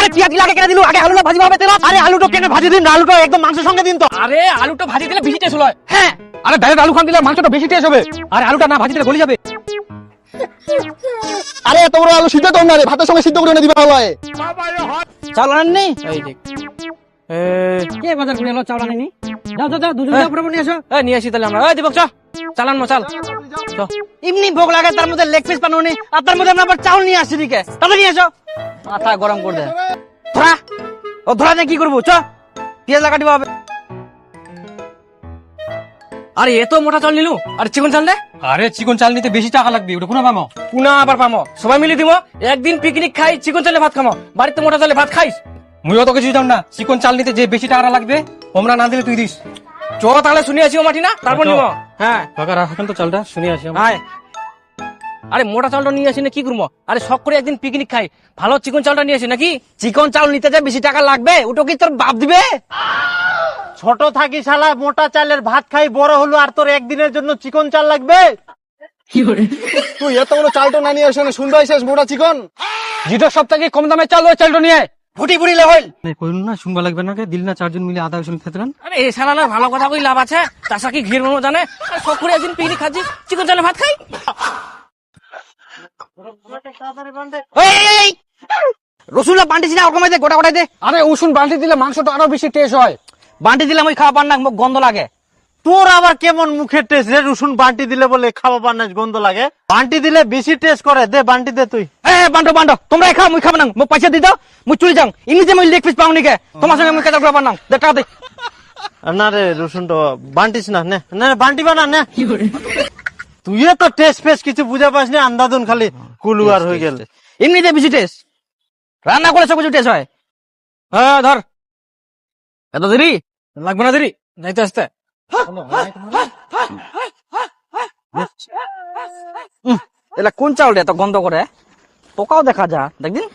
আরে পেঁয়াজ লাগে কেন দিলু? আগে আলুটা ভাজি হবে তেল আরে আলুটা কেন ভাজি দিন? আলুটা একদম মাংসের সঙ্গে দিন তো। আরে আলুটা ভাজি দিলে বেশি টেস্ট হয়। হ্যাঁ। আরে ডাইরেক্ট আলু খান দিলে মাংসটা বেশি টেস্ট হবে। আর আলুটা না ভাজি দিলে গলে যাবে। আরে এত বড় আলু সিদ্ধ করুন না রে। ভাতের সঙ্গে সিদ্ধ করে এনে দিবে ভালো হয় চাল এই দেখ। কে বাজার করে এলো চাল আনেনি যাও যাও যাও দুজন যাও নিয়ে আসো এই নিয়ে আসি তাহলে আমরা। এই দীপক চালান মা চাল। এমনি ভোগ লাগে তার মধ্যে লেগ পিস বানানি আর তার মধ্যে আমরা আবার চাউল নিয়ে আসছি দিকে তাহলে নিয়ে আসো মাথা গরম করে দে। ধরা। ও ধরা দিয়ে কি করব? চ। পেঁয়াজ লাগা দিবা হবে আরে এত মোটা চাল নিলু। আর চিকন চাল দে। আরে চিকন চাল নিতে বেশি টাকা লাগবে ওটা কোনো পামো পুনা আবার পামো সবাই মিলে দিব একদিন পিকনিক খাই চিকন চালে ভাত খামো। বাড়িতে মোটা চালে ভাত খাইস? মুই অত কিছু জান না। চিকন চাল নিতে যে বেশি টাকা লাগবে তোমরা না দিলে তুই দিস। চ তাহলে শুনে আসি মাটি না? তারপর নিব হ্যাঁ। কাকা রাখেন তো চালটা শুনে আসি আয়। আরে মোটা চালটা নিয়ে আসি না কি করব? আরে শখ করে একদিন পিকনিক খাই। ভালো চিকন চালটা নিয়ে আসি নাকি? চিকন চাউল নিতে যে বেশি টাকা লাগবে ওটা কি তোর বাপ দিবে? ছোট থাকি শালা মোটা চালের ভাত খাই বড় হলো আর তোর একদিনের জন্য চিকন চাল লাগবে? তুই এত বড় চালটা না নিয়ে আসে শুনতে শেষ মোটা চিকন? যেটা সব থেকে কম দামে চাল ওই চালটা নিয়ে? আয়। ফুটি ফুটি হইল। কইল না শুনবা লাগবে না কে? দিল না চারজন মিলে আধা শুনে খেতে আরে এই শালা ভালো কথা কই লাভ আছে। চাষা কি ঘির জানে? আর করে একদিন পিকনিক খাচ্ছি চিকন চালে ভাত খাই। রসুনটা বান্টি না ওরকম দে গোটা গোটাই দে। আরে উসুন বালতি দিলে মাংসটা আরও বেশি টেস্ট হয়। বান্টি দিলাম ওই খাওয়া পার না গন্ধ লাগে। তোর আবার কেমন মুখের টেস্ট রে রসুন বান্টি দিলে বলে খাওয়া বান্নাস গন্ধ লাগে? বান্টি দিলে বেশি টেস্ট করে দে বান্টি দে তুই। এ বান্ডো বান্ডো তোমরা খাও মুই খাব না মুখ পয়সা দি দাও মুই চলে যাও ইনি যে মুই লেগ পিস পাও নিকে? তোমার সঙ্গে মুই কাজ করে পার না দে টাকা দে। আর না রে রসুন তো বান্টিস না নে। না রে, বান্টি বানা নে। তুই তো টেস্ট ফেস্ট কিছু বুঝা পাস না আন্দাদুন খালি কুলুয়ার হয়ে গেল। এমনিতে বেশি টেস্ট রান্না করে সব কিছু টেস্ট হয়? হ্যাঁ ধর। এত দেরি? লাগবে না দেরি? যাইতে আসতে। এলা কোন চাউল এত গন্ধ করে? পোকাও দেখা যা দেখদিন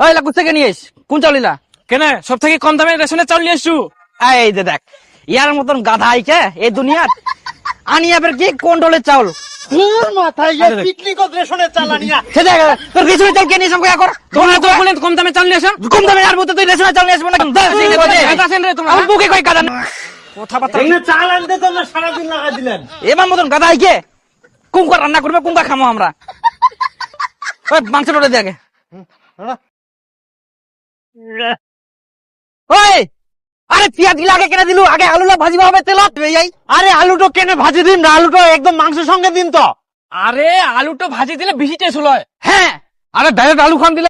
এই লা কুত্তে নিয়ে এস কোন চাউল ইলা কেন? সব থেকে কম দামে রেশনের চাল নিয়ে এসছু এই দেখ ইয়ার মতন গাধা আইকে এই দুনিয়ার আনি আবার কি কোন ডলের চাউল দেখ কম দামে চাল নিয়ে কম দামে আর মতো তুই রেশনের নিয়ে আসব না বুকে চাল আনতে সারাদিন লাগা দিলেন। এবার মতন আইকে রান্না করবে কুমকা খামো আমরা। মাংস টোটে দিয়ে আগে। ওই! আরে পেঁয়াজ আগে কেনে দিলু? আগে আলুটা ভাজি হবে তেলত। আরে আলুটো কেনে ভাজি দিন না? আলুটো একদম মাংসের সঙ্গে দিন তো। আরে আলুটা ভাজি দিলে বেশি টেস্ট হয় হ্যাঁ। আরে ডাইরেক্ট আলু খান দিলে